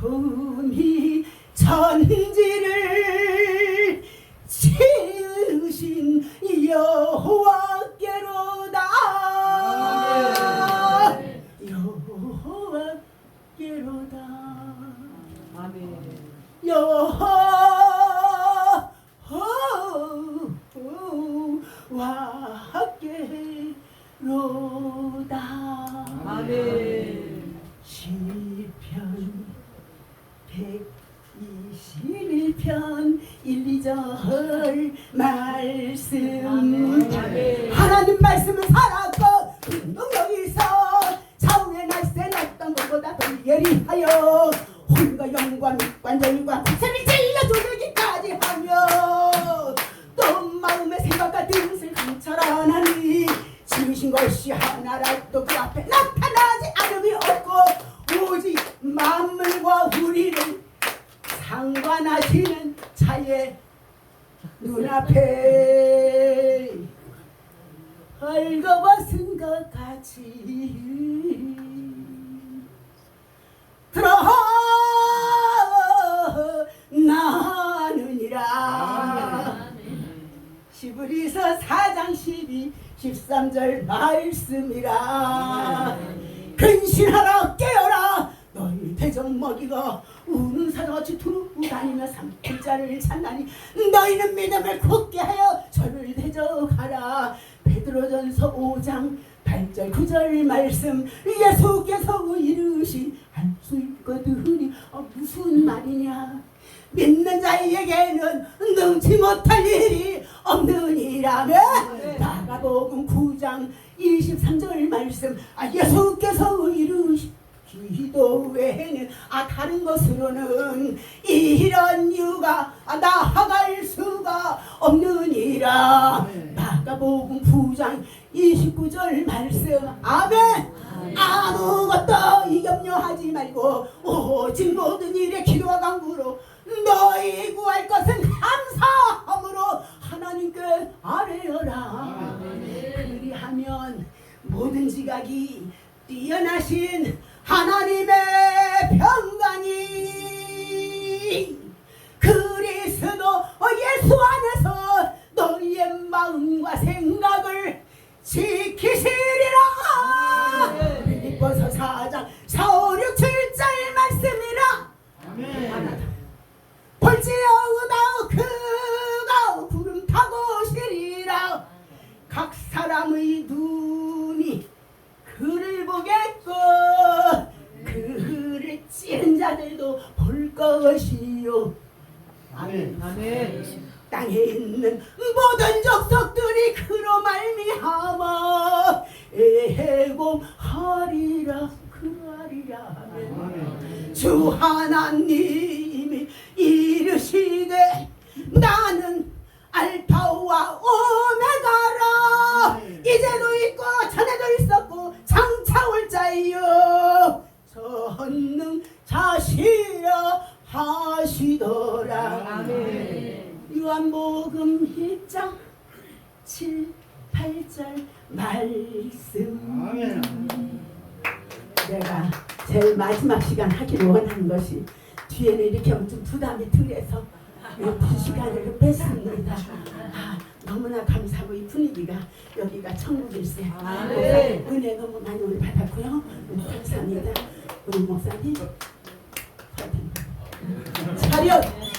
처음이 천지를 지으신 여호와께로다 여호와께로다. 여호와께로다 아멘. 121편 1, 2절 말씀. 하나님 말씀은 살았 눈앞에 헐거벗은 것 같이 드러나느니라. 시브리서 4장 12, 13절 말씀이라. 근신하라 깨어라. 너희 대적 먹이가 우는 사자같이 두루 고 다니며 삼킬자를 찾나니 너희는 믿음을 굳게 하여 저를 대적하라. 베드로전서 5장 8절 9절 말씀 예수께서 이르신 할수 있거든이. 어, 무슨 말이냐? 믿는 자에게는 능치 못할 일이 없느니라며 네. 마가복음 9장 23절 말씀. 아 예수께서 이르시 기도 외에는 아 다른 것으로는 이런 이유가 아, 나아갈 수가 없느니라. 네. 마가복음 9장 29절 말씀. 아멘. 아무것도 이염려하지 말고 오직 모든 일에 기도와 간구로 너희 구할 것은 감사함으로 하나님께 아뢰어라. 그리하면 모든 지각이 뛰어나신 하나님의 평강이 마음과 생각을 지키시리라 빌립보서 4장 4, 5, 6, 7절 말씀이라 아멘. 볼지어다 그가 구름 타고 오시리라 각 사람의 눈이 그를 보겠고 그를 찌른 자들도 볼 것이요 아멘. 아멘. 땅에 있는 모든 족속들이 요한복음 1장 7, 8절 말씀 아멘. 내가 제일 마지막 시간 하기를 원하는 것이 뒤에는 이렇게 좀 부담이 덜해서 그 시간을 뺐습니다. 아, 너무나 감사하고 이 분위기가 여기가 천국일세. 아멘. 은혜 너무 많이 오늘 받았고요. 음, 감사합니다. 우리 목사님. 차렷.